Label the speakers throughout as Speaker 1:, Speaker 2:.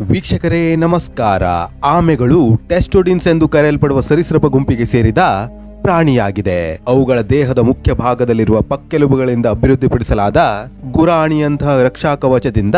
Speaker 1: ವೀಕ್ಷಕರೇ, ನಮಸ್ಕಾರ. ಆಮೆಗಳು ಟೆಸ್ಟೋಡಿನ್ಸ್ ಎಂದು ಕರೆಯಲ್ಪಡುವ ಸರಿಸೃಪ ಗುಂಪಿಗೆ ಸೇರಿದ ಪ್ರಾಣಿಯಾಗಿದೆ. ಅವುಗಳ ದೇಹದ ಮುಖ್ಯ ಭಾಗದಲ್ಲಿರುವ ಪಕ್ಕೆಲುಬುಗಳಿಂದ ಅಭಿವೃದ್ಧಿಪಡಿಸಲಾದ ಗುರಾಣಿಯಂತಹ ರಕ್ಷಾ ಕವಚದಿಂದ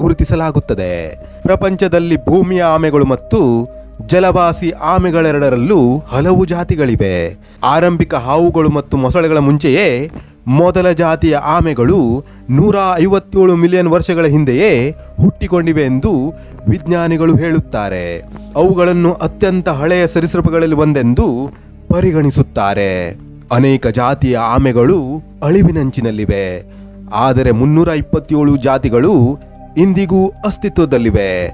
Speaker 1: ಗುರುತಿಸಲಾಗುತ್ತದೆ. ಪ್ರಪಂಚದಲ್ಲಿ ಭೂಮಿಯ ಆಮೆಗಳು ಮತ್ತು ಜಲವಾಸಿ ಆಮೆಗಳೆರಡರಲ್ಲೂ ಹಲವು ಜಾತಿಗಳಿವೆ. ಆರಂಭಿಕ ಹಾವುಗಳು ಮತ್ತು ಮೊಸಳೆಗಳ ಮುಂಚೆಯೇ ಮೊದಲ ಜಾತಿಯ ಆಮೆಗಳು ನೂರ ಐವತ್ತೇಳು ಮಿಲಿಯನ್ ವರ್ಷಗಳ ಹಿಂದೆಯೇ ಹುಟ್ಟಿಕೊಂಡಿವೆ ಎಂದು ವಿಜ್ಞಾನಿಗಳು ಹೇಳುತ್ತಾರೆ. ಅವುಗಳನ್ನು ಅತ್ಯಂತ ಹಳೆಯ ಸರೀಸೃಪಗಳಲ್ಲಿ ಒಂದೆಂದು ಪರಿಗಣಿಸುತ್ತಾರೆ. ಅನೇಕ ಜಾತಿಯ ಆಮೆಗಳು ಅಳಿವಿನಂಚಿನಲ್ಲಿವೆ. ಆದರೆ ಮುನ್ನೂರ ಇಪ್ಪತ್ತೇಳು ಜಾತಿಗಳು ಇಂದಿಗೂ ಅಸ್ತಿತ್ವದಲ್ಲಿವೆ.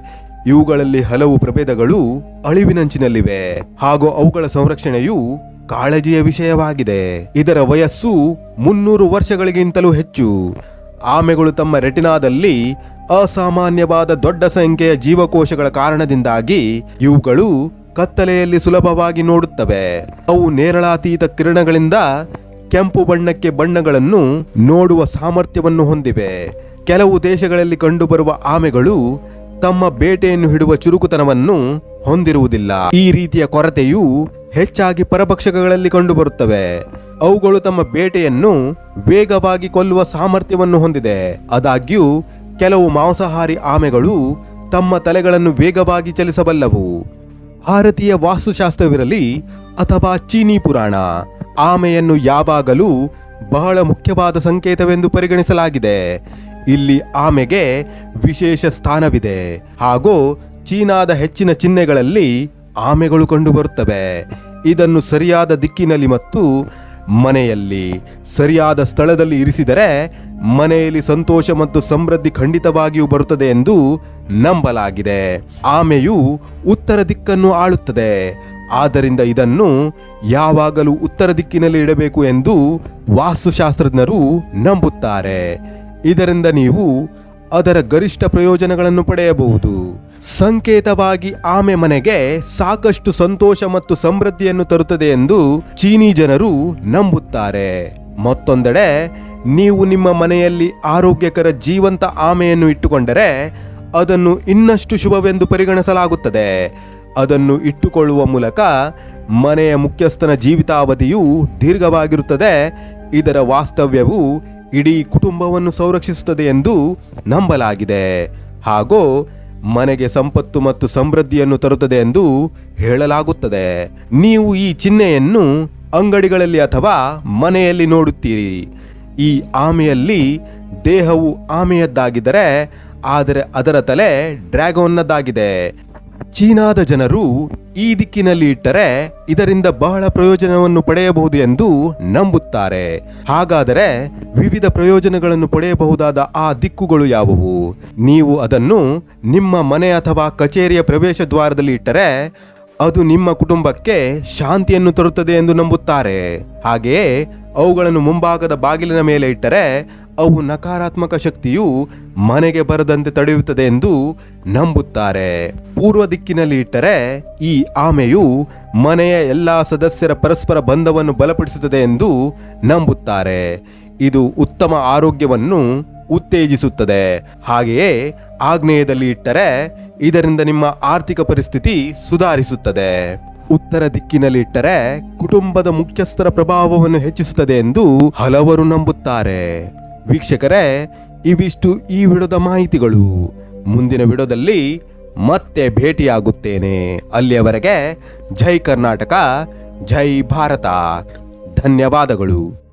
Speaker 1: ಇವುಗಳಲ್ಲಿ ಹಲವು ಪ್ರಭೇದಗಳು ಅಳಿವಿನಂಚಿನಲ್ಲಿವೆ. ಹಾಗೂ ಅವುಗಳ ಸಂರಕ್ಷಣೆಯು ಕಾಳಜಿಯ ವಿಷಯವಾಗಿದೆ. ಇದರ ವಯಸ್ಸು ಮುನ್ನೂರು ವರ್ಷಗಳಿಗಿಂತಲೂ ಹೆಚ್ಚು. ಆಮೆಗಳು ತಮ್ಮ ರೆಟಿನಾದಲ್ಲಿ ಅಸಾಮಾನ್ಯವಾದ ದೊಡ್ಡ ಸಂಖ್ಯೆಯ ಜೀವಕೋಶಗಳ ಕಾರಣದಿಂದಾಗಿ ಇವುಗಳು ಕತ್ತಲೆಯಲ್ಲಿ ಸುಲಭವಾಗಿ ನೋಡುತ್ತವೆ. ಅವು ನೇರಳಾತೀತ ಕಿರಣಗಳಿಂದ ಕೆಂಪು ಬಣ್ಣಕ್ಕೆ ಬಣ್ಣಗಳನ್ನು ನೋಡುವ ಸಾಮರ್ಥ್ಯವನ್ನು ಹೊಂದಿವೆ. ಕೆಲವು ದೇಶಗಳಲ್ಲಿ ಕಂಡುಬರುವ ಆಮೆಗಳು ತಮ್ಮ ಬೇಟೆಯನ್ನು ಹಿಡುವ ಚುರುಕುತನವನ್ನು ಹೊಂದಿರುವುದಿಲ್ಲ. ಈ ರೀತಿಯ ಕೊರತೆಯು ಹೆಚ್ಚಾಗಿ ಪರಭಕ್ಷಕಗಳಲ್ಲಿ ಕಂಡುಬರುತ್ತವೆ. ಅವುಗಳು ತಮ್ಮ ಬೇಟೆಯನ್ನು ವೇಗವಾಗಿ ಕೊಲ್ಲುವ ಸಾಮರ್ಥ್ಯವನ್ನು ಹೊಂದಿದೆ. ಆದಾಗ್ಯೂ, ಕೆಲವು ಮಾಂಸಾಹಾರಿ ಆಮೆಗಳು ತಮ್ಮ ತಲೆಗಳನ್ನು ವೇಗವಾಗಿ ಚಲಿಸಬಲ್ಲವು. ಭಾರತೀಯ ವಾಸ್ತುಶಾಸ್ತ್ರವಿರಲಿ ಅಥವಾ ಚೀನಿ ಪುರಾಣ, ಆಮೆಯನ್ನು ಯಾವಾಗಲೂ ಬಹಳ ಮುಖ್ಯವಾದ ಸಂಕೇತವೆಂದು ಪರಿಗಣಿಸಲಾಗಿದೆ. ಇಲ್ಲಿ ಆಮೆಗೆ ವಿಶೇಷ ಸ್ಥಾನವಿದೆ. ಹಾಗೂ ಚೀನಾದ ಹೆಚ್ಚಿನ ಚಿಹ್ನೆಗಳಲ್ಲಿ ಆಮೆಗಳು ಕಂಡುಬರುತ್ತವೆ. ಇದನ್ನು ಸರಿಯಾದ ದಿಕ್ಕಿನಲ್ಲಿ ಮತ್ತು ಮನೆಯಲ್ಲಿ ಸರಿಯಾದ ಸ್ಥಳದಲ್ಲಿ ಇರಿಸಿದರೆ ಮನೆಯಲ್ಲಿ ಸಂತೋಷ ಮತ್ತು ಸಮೃದ್ಧಿ ಖಂಡಿತವಾಗಿಯೂ ಬರುತ್ತದೆ ಎಂದು ನಂಬಲಾಗಿದೆ. ಆಮೆಯು ಉತ್ತರ ದಿಕ್ಕನ್ನು ಆಳುತ್ತದೆ. ಆದ್ದರಿಂದ ಇದನ್ನು ಯಾವಾಗಲೂ ಉತ್ತರ ದಿಕ್ಕಿನಲ್ಲಿ ಇಡಬೇಕು ಎಂದು ವಾಸ್ತುಶಾಸ್ತ್ರಜ್ಞರು ನಂಬುತ್ತಾರೆ. ಇದರಿಂದ ನೀವು ಅದರ ಗರಿಷ್ಠ ಪ್ರಯೋಜನಗಳನ್ನು ಪಡೆಯಬಹುದು. ಸಂಕೇತವಾಗಿ ಆಮೆ ಮನೆಗೆ ಸಾಕಷ್ಟು ಸಂತೋಷ ಮತ್ತು ಸಮೃದ್ಧಿಯನ್ನು ತರುತ್ತದೆ ಎಂದು ಚೀನಿ ಜನರು ನಂಬುತ್ತಾರೆ. ಮತ್ತೊಂದೆಡೆ, ನೀವು ನಿಮ್ಮ ಮನೆಯಲ್ಲಿ ಆರೋಗ್ಯಕರ ಜೀವಂತ ಆಮೆಯನ್ನು ಇಟ್ಟುಕೊಂಡರೆ ಅದನ್ನು ಇನ್ನಷ್ಟು ಶುಭವೆಂದು ಪರಿಗಣಿಸಲಾಗುತ್ತದೆ. ಅದನ್ನು ಇಟ್ಟುಕೊಳ್ಳುವ ಮೂಲಕ ಮನೆಯ ಮುಖ್ಯಸ್ಥನ ಜೀವಿತಾವಧಿಯು ದೀರ್ಘವಾಗಿರುತ್ತದೆ. ಇದರ ವಾಸ್ತವ್ಯವು ಇಡೀ ಕುಟುಂಬವನ್ನು ಸಂರಕ್ಷಿಸುತ್ತದೆ ಎಂದು ನಂಬಲಾಗಿದೆ. ಹಾಗೂ ಮನೆಗೆ ಸಂಪತ್ತು ಮತ್ತು ಸಮೃದ್ಧಿಯನ್ನು ತರುತ್ತದೆ ಎಂದು ಹೇಳಲಾಗುತ್ತದೆ. ನೀವು ಈ ಚಿಹ್ನೆಯನ್ನು ಅಂಗಡಿಗಳಲ್ಲಿ ಅಥವಾ ಮನೆಯಲ್ಲಿ ನೋಡುತ್ತೀರಿ. ಈ ಆಮೆಯಲ್ಲಿ ದೇಹವು ಆಮೆಯದ್ದಾಗಿದ್ದರೆ, ಆದರೆ ಅದರ ತಲೆ ಡ್ರ್ಯಾಗೋನ್ನದ್ದಾಗಿದೆ. ಚೀನಾದ ಜನರು ಈ ದಿಕ್ಕಿನಲ್ಲಿ ಇಟ್ಟರೆ ಇದರಿಂದ ಬಹಳ ಪ್ರಯೋಜನವನ್ನು ಪಡೆಯಬಹುದು ಎಂದು ನಂಬುತ್ತಾರೆ. ಹಾಗಾದರೆ ವಿವಿಧ ಪ್ರಯೋಜನಗಳನ್ನು ಪಡೆಯಬಹುದಾದ ಆ ದಿಕ್ಕುಗಳು ಯಾವುವು? ನೀವು ಅದನ್ನು ನಿಮ್ಮ ಮನೆ ಅಥವಾ ಕಚೇರಿಯ ಪ್ರವೇಶ ದ್ವಾರದಲ್ಲಿ ಇಟ್ಟರೆ ಅದು ನಿಮ್ಮ ಕುಟುಂಬಕ್ಕೆ ಶಾಂತಿಯನ್ನು ತರುತ್ತದೆ ಎಂದು ನಂಬುತ್ತಾರೆ. ಹಾಗೆಯೇ ಅವುಗಳನ್ನು ಮುಂಭಾಗದ ಬಾಗಿಲಿನ ಮೇಲೆ ಇಟ್ಟರೆ ಅವು ನಕಾರಾತ್ಮಕ ಶಕ್ತಿಯು ಮನೆಗೆ ಬರದಂತೆ ತಡೆಯುತ್ತದೆ ಎಂದು ನಂಬುತ್ತಾರೆ. ಪೂರ್ವ ದಿಕ್ಕಿನಲ್ಲಿ ಇಟ್ಟರೆ ಈ ಆಮೆಯು ಮನೆಯ ಎಲ್ಲಾ ಸದಸ್ಯರ ಪರಸ್ಪರ ಬಂಧವನ್ನು ಬಲಪಡಿಸುತ್ತದೆ ಎಂದು ನಂಬುತ್ತಾರೆ. ಇದು ಉತ್ತಮ ಆರೋಗ್ಯವನ್ನು ಉತ್ತೇಜಿಸುತ್ತದೆ. ಹಾಗೆಯೇ ಆಗ್ನೇಯದಲ್ಲಿ ಇಟ್ಟರೆ ಇದರಿಂದ ನಿಮ್ಮ ಆರ್ಥಿಕ ಪರಿಸ್ಥಿತಿ ಸುಧಾರಿಸುತ್ತದೆ. ಉತ್ತರ ದಿಕ್ಕಿನಲ್ಲಿ ಇಟ್ಟರೆ ಕುಟುಂಬದ ಮುಖ್ಯಸ್ಥರ ಪ್ರಭಾವವನ್ನು ಹೆಚ್ಚಿಸುತ್ತದೆ ಎಂದು ಹಲವರು ನಂಬುತ್ತಾರೆ. ವೀಕ್ಷಕರೇ, ಇವಿಷ್ಟು ಈ ವಿಡಿಯೋದ ಮಾಹಿತಿಗಳು. ಮುಂದಿನ ವಿಡೋದಲ್ಲಿ ಮತ್ತೆ ಭೇಟಿಯಾಗುತ್ತೇನೆ. ಅಲ್ಲಿಯವರೆಗೆ ಜೈ ಕರ್ನಾಟಕ, ಜೈ ಭಾರತ. ಧನ್ಯವಾದಗಳು.